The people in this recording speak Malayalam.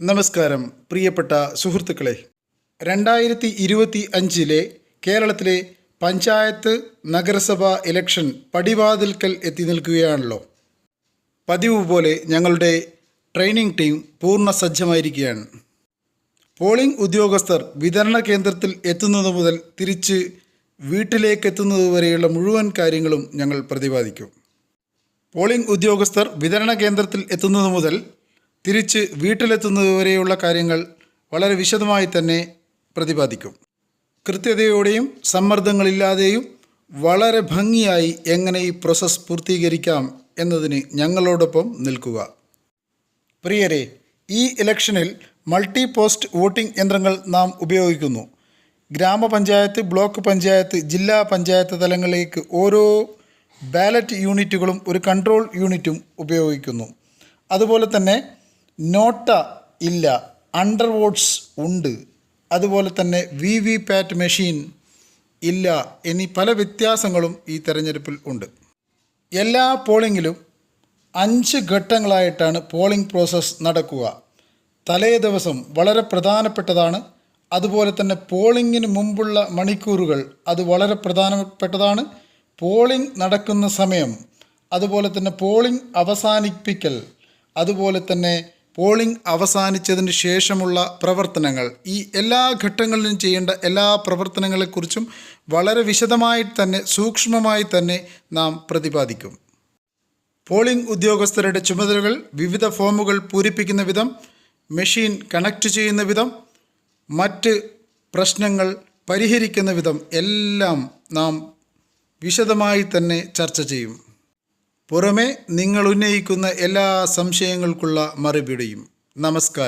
നമസ്കാരം പ്രിയപ്പെട്ട സുഹൃത്തുക്കളെ. രണ്ടായിരത്തി ഇരുപത്തി അഞ്ചിലെ കേരളത്തിലെ പഞ്ചായത്ത് നഗരസഭ ഇലക്ഷൻ പടിവാതിൽക്കൽ എത്തി നിൽക്കുകയാണല്ലോ. പതിവ് പോലെ ഞങ്ങളുടെ ട്രെയിനിങ് ടീം പൂർണ സജ്ജമായിരിക്കുകയാണ്. പോളിംഗ് ഉദ്യോഗസ്ഥർ വിതരണ കേന്ദ്രത്തിൽ എത്തുന്നത് മുതൽ തിരിച്ച് വീട്ടിലേക്ക് എത്തുന്നത് വരെയുള്ള മുഴുവൻ കാര്യങ്ങളും ഞങ്ങൾ പ്രതിപാദിക്കും. പോളിംഗ് ഉദ്യോഗസ്ഥർ വിതരണ കേന്ദ്രത്തിൽ എത്തുന്നത് മുതൽ തിരിച്ച് വീട്ടിലെത്തുന്നതുവരെയുള്ള കാര്യങ്ങൾ വളരെ വിശദമായി തന്നെ പ്രതിപാദിക്കും. കൃത്യതയോടെയും സമ്മർദ്ദങ്ങളില്ലാതെയും വളരെ ഭംഗിയായി എങ്ങനെ ഈ പ്രോസസ്സ് പൂർത്തീകരിക്കാം എന്നതിന് ഞങ്ങളോടൊപ്പം നിൽക്കുക. പ്രിയരെ ഈ ഇലക്ഷനിൽ മൾട്ടി പോസ്റ്റ് വോട്ടിംഗ് യന്ത്രങ്ങൾ നാം ഉപയോഗിക്കുന്നു. ഗ്രാമപഞ്ചായത്ത് ബ്ലോക്ക് പഞ്ചായത്ത് ജില്ലാ പഞ്ചായത്ത് തലങ്ങളിലേക്ക് ഓരോ ബാലറ്റ് യൂണിറ്റുകളും ഒരു കൺട്രോൾ യൂണിറ്റും ഉപയോഗിക്കുന്നു. അതുപോലെ തന്നെ നോട്ട ഇല്ല അണ്ടർ വോട്ട്സ് ഉണ്ട്. അതുപോലെ തന്നെ വി വി പാറ്റ് മെഷീൻ ഇല്ല എന്നീ പല വ്യത്യാസങ്ങളും ഈ തെരഞ്ഞെടുപ്പിൽ ഉണ്ട്. എല്ലാ പോളിങ്ങിലും അഞ്ച് ഘട്ടങ്ങളായിട്ടാണ് പോളിംഗ് പ്രോസസ്സ് നടക്കുക. തലേ ദിവസം വളരെ പ്രധാനപ്പെട്ടതാണ്. അതുപോലെ തന്നെ പോളിങ്ങിന് മുമ്പുള്ള മണിക്കൂറുകൾ അത് വളരെ പ്രധാനപ്പെട്ടതാണ്. പോളിംഗ് നടക്കുന്ന സമയം അതുപോലെ തന്നെ പോളിംഗ് അവസാനിപ്പിക്കൽ അതുപോലെ തന്നെ പോളിംഗ് അവസാനിച്ചതിന് ശേഷമുള്ള പ്രവർത്തനങ്ങൾ ഈ എല്ലാ ഘട്ടങ്ങളിലും ചെയ്യേണ്ട എല്ലാ പ്രവർത്തനങ്ങളെക്കുറിച്ചും വളരെ വിശദമായി തന്നെ സൂക്ഷ്മമായി തന്നെ നാം പ്രതിപാദിക്കും. പോളിംഗ് ഉദ്യോഗസ്ഥരുടെ ചുമതലകൾ വിവിധ ഫോമുകൾ പൂരിപ്പിക്കുന്ന വിധം മെഷീൻ കണക്ട് ചെയ്യുന്ന വിധം മറ്റ് പ്രശ്നങ്ങൾ പരിഹരിക്കുന്ന വിധം എല്ലാം നാം വിശദമായി തന്നെ ചർച്ച ചെയ്യും. പുറമെ നിങ്ങൾ ഉന്നയിക്കുന്ന എല്ലാ സംശയങ്ങൾക്കുള്ള മറുപടിയും നമസ്കാരം.